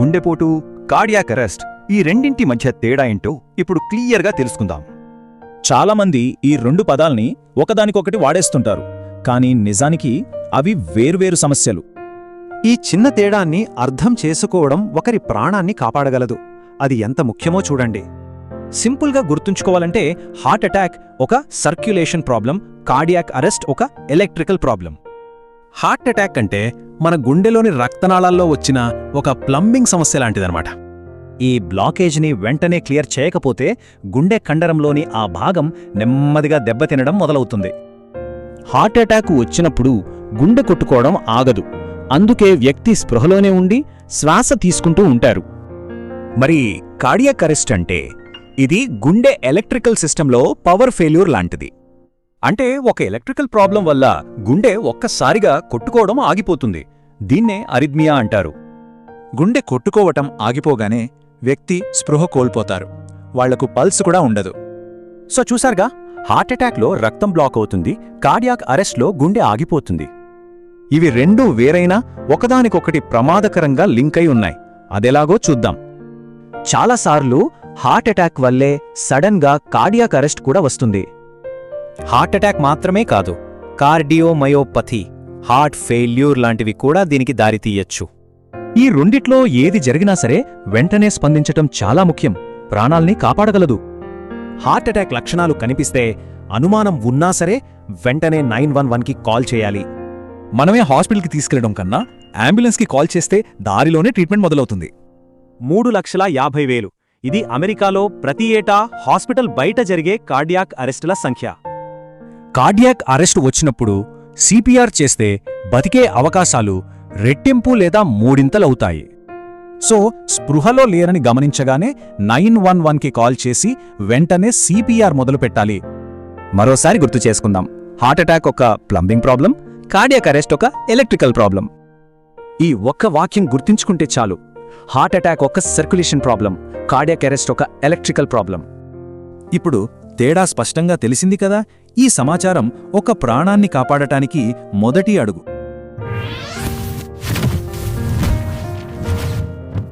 గుండెపోటు cardiac arrest ఈ రెండింటి మధ్య తేడా ఏంటో ఇప్పుడు క్లియర్గా తెలుసుకుందాం. చాలామంది ఈ రెండు పదాల్ని ఒకదానికొకటి వాడేస్తుంటారు కానీ నిజానికి అవి వేర్వేరు సమస్యలు. ఈ చిన్న తేడాన్ని అర్థం చేసుకోవడం ఒకరి ప్రాణాన్ని కాపాడగలదు. అది ఎంత ముఖ్యమో చూడండి. సింపుల్గా గుర్తుంచుకోవాలంటే హార్ట్ అటాక్ ఒక సర్క్యులేషన్ ప్రాబ్లం కార్డియాక్ అరెస్ట్ ఒక ఎలక్ట్రికల్ ప్రాబ్లం. హార్ట్ అటాక్ అంటే మన గుండెలోని రక్తనాళాల్లో వచ్చిన ఒక ప్లంబింగ్ సమస్య లాంటిదన్నమాట. ఈ బ్లాకేజ్ని వెంటనే క్లియర్ చేయకపోతే గుండె కండరంలోని ఆ భాగం నెమ్మదిగా దెబ్బతినడం మొదలవుతుంది. హార్ట్ అటాక్ వచ్చినప్పుడు గుండె కొట్టుకోవడం ఆగదు. అందుకే వ్యక్తి స్పృహలోనే ఉండి శ్వాస తీసుకుంటూ ఉంటారు. మరి కార్డియాక్ అరెస్ట్ అంటే ఇది గుండె ఎలక్ట్రికల్ సిస్టంలో పవర్ ఫెయిల్యూర్ లాంటిది. అంటే ఒక ఎలక్ట్రికల్ ప్రాబ్లం వల్ల గుండె ఒక్కసారిగా కొట్టుకోవడం ఆగిపోతుంది. దీన్నే అరిథ్మియా అంటారు. గుండె కొట్టుకోవటం ఆగిపోగానే వ్యక్తి స్పృహ కోల్పోతారు. వాళ్ళకు పల్స్ కూడా ఉండదు. సో చూసారుగా హార్ట్ అటాక్లో రక్తం బ్లాక్ అవుతుంది కార్డియాక్ అరెస్ట్లో గుండె ఆగిపోతుంది. ఇవి రెండూ వేరైనా ఒకదానికొకటి ప్రమాదకరంగా లింక్ అయి ఉన్నాయి. అదెలాగో చూద్దాం. చాలాసార్లు హార్ట్ అటాక్ వల్లే సడన్గా కార్డియాక్ అరెస్ట్ కూడా వస్తుంది. హార్ట్ అటాక్ మాత్రమే కాదు కార్డియోమయోపథీ హార్ట్ ఫెయిల్యూర్ లాంటివి కూడా దీనికి దారితీయచ్చు ఈ రెండిట్లో ఏది జరిగినా సరే వెంటనే స్పందించటం చాలా ముఖ్యం ప్రాణాల్ని కాపాడగలదు. హార్ట్ అటాక్ లక్షణాలు కనిపిస్తే అనుమానం ఉన్నా సరే వెంటనే నైన్ వన్ వన్కి కాల్ చేయాలి. మనమే హాస్పిటల్కి తీసుకెళ్ళడం కన్నా అంబులెన్స్కి కాల్ చేస్తే దారిలోనే ట్రీట్మెంట్ మొదలవుతుంది. మూడు లక్షల యాభై వేలు. ఇది అమెరికాలో ప్రతి ఏటా హాస్పిటల్ బయట జరిగే కార్డియాక్ అరెస్టుల సంఖ్య. కార్డియాక్ అరెస్ట్ వచ్చినప్పుడు సిపిఆర్ చేస్తే బతికే అవకాశాలు రెట్టింపు లేదా మూడింతలవుతాయి. సో స్పృహలో లేరని గమనించగానే నైన్ వన్ వన్కి కాల్ చేసి వెంటనే సిపిఆర్ మొదలుపెట్టాలి మరోసారి గుర్తు చేసుకుందాం. హార్ట్ అటాక్ ఒక ప్లంబింగ్ ప్రాబ్లం కార్డియాక్ అరెస్ట్ ఒక ఎలక్ట్రికల్ ప్రాబ్లం. ఈ ఒక్క వాక్యం గుర్తుంచుకుంటే చాలు. హార్ట్ అటాక్ ఒక సర్క్యులేషన్ ప్రాబ్లం కార్డియాక్ అరెస్ట్ ఒక ఎలక్ట్రికల్ ప్రాబ్లం. ఇప్పుడు తేడా స్పష్టంగా తెలిసింది కదా? ఈ సమాచారం ఒక ప్రాణాన్ని కాపాడటానికి మొదటి అడుగు.